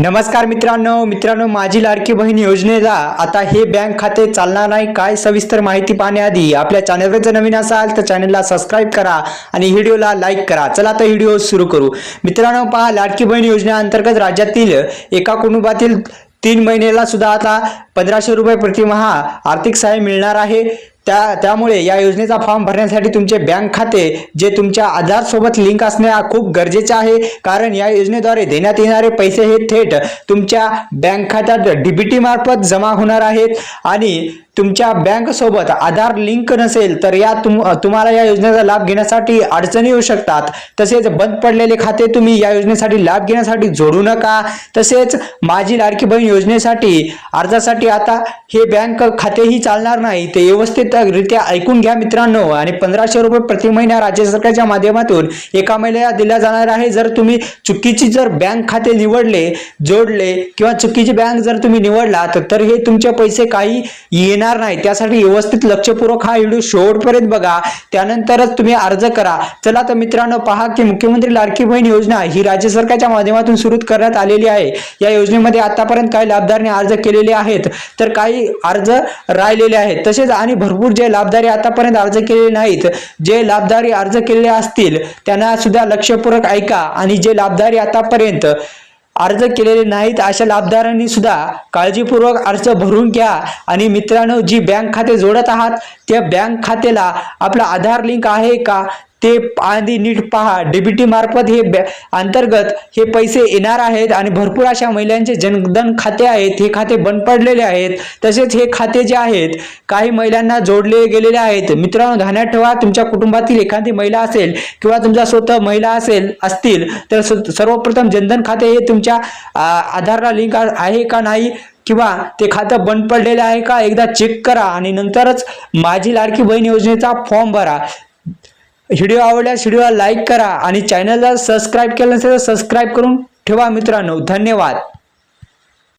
नमस्कार मित्रांनो मित्रांनो माझी लाडकी बहीण योजनेला आता हे बँक खाते चालणार नाही काय सविस्तर माहिती पाहण्याआधी आपल्या चॅनलवर जर नवीन असाल तर चॅनलला सबस्क्राईब करा आणि व्हिडिओला लाईक करा. चला तर व्हिडिओ सुरू करू. मित्रांनो पहा लाडकी बहीण योजनेअंतर्गत राज्यातील एका कुटुंबातील तीन महिन्याला सुद्धा आता पंधराशे रुपये प्रतिमहा आर्थिक सहाय्य मिळणार आहे. त्या त्यामुळे या योजनेचा फॉर्म भरण्यासाठी तुमचे बँक खाते जे तुमच्या आधारसोबत लिंक असणे खूप गरजेचे आहे. कारण या योजनेद्वारे देण्यात येणारे पैसे हे थेट तुमच्या बँक खात्यात डीबीटी मार्फत जमा होणार आहेत. आणि तुमच्या बँकसोबत आधार लिंक नसेल तर या तुम तुम्हाला या योजनेचा लाभ घेण्यासाठी अडचणी येऊ शकतात. तसेच बंद पडलेले खाते तुम्ही या योजनेसाठी लाभ घेण्यासाठी जोडू नका. तसेच माझी लाडकी बहीण योजनेसाठी अर्जासाठी आता हे बँक खातेही चालणार नाही ते व्यवस्थित रित्या ऐकून घ्या मित्रांनो. आणि पंधराशे रुपये प्रति महिना राज्य सरकारच्या माध्यमातून एका महिन्याला दिल्या जाणार आहे. जर तुम्ही चुकीची जर बँक खाते निवडले जोडले किंवा चुकीची बँक जर तुम्ही निवडला तर हे तुमचे पैसे काही येणार नाही. त्यासाठी व्यवस्थित लक्षपूर्वक हा व्हिडिओ शेवटपर्यंत बघा. त्यानंतरच तुम्ही अर्ज करा. चला तर मित्रांनो पहा की मुख्यमंत्री लाडकी बहीण योजना ही राज्य सरकारच्या माध्यमातून सुरू करण्यात आलेली आहे. या योजनेमध्ये आतापर्यंत काही लाभदारांनी अर्ज केलेले आहेत. तर काही अर्ज राहिलेले आहेत. तसेच आणि भरपूर जे लाभदारी आतापर्यंत अर्ज केलेले नाहीत जे लाभदारी अर्ज केलेले असतील त्यांना सुद्धा लक्षपूर्वक ऐका आणि जे लाभदारी आतापर्यंत अर्ज केलेले नाहीत अशा लाभदारांनी सुद्धा काळजीपूर्वक अर्ज भरून घ्या. आणि मित्रांनो जी बँक खाते जोडत आहात त्या बँक खात्याला आपला आधार लिंक आहे का? ते आधी नीट पहा. डीबीटी मार्फत हे बॅ अंतर्गत हे पैसे येणार आहेत आणि भरपूर अशा महिलांचे जनधन खाते आहेत. हे खाते बंद पडलेले आहेत. तसेच हे खाते जे आहेत काही महिलांना जोडले गेलेले आहेत. मित्रांनो ध्यानात ठेवा. तुमच्या कुटुंबातील एखादी महिला असेल किंवा तुमचा स्वतः महिला असेल असतील तर स- सर्वप्रथम जनधन खाते हे तुमच्या आधारला लिंक आहे का नाही किंवा ते खातं बंद पडलेलं आहे का एकदा चेक करा आणि नंतरच माझी लाडकी बहीण योजनेचा फॉर्म भरा. व्हिडिओ आवडल्यास व्हिडिओला लाईक करा आणि चॅनलला सबस्क्राईब केलं नसेल तर सबस्क्राईब करून ठेवा मित्रांनो. धन्यवाद.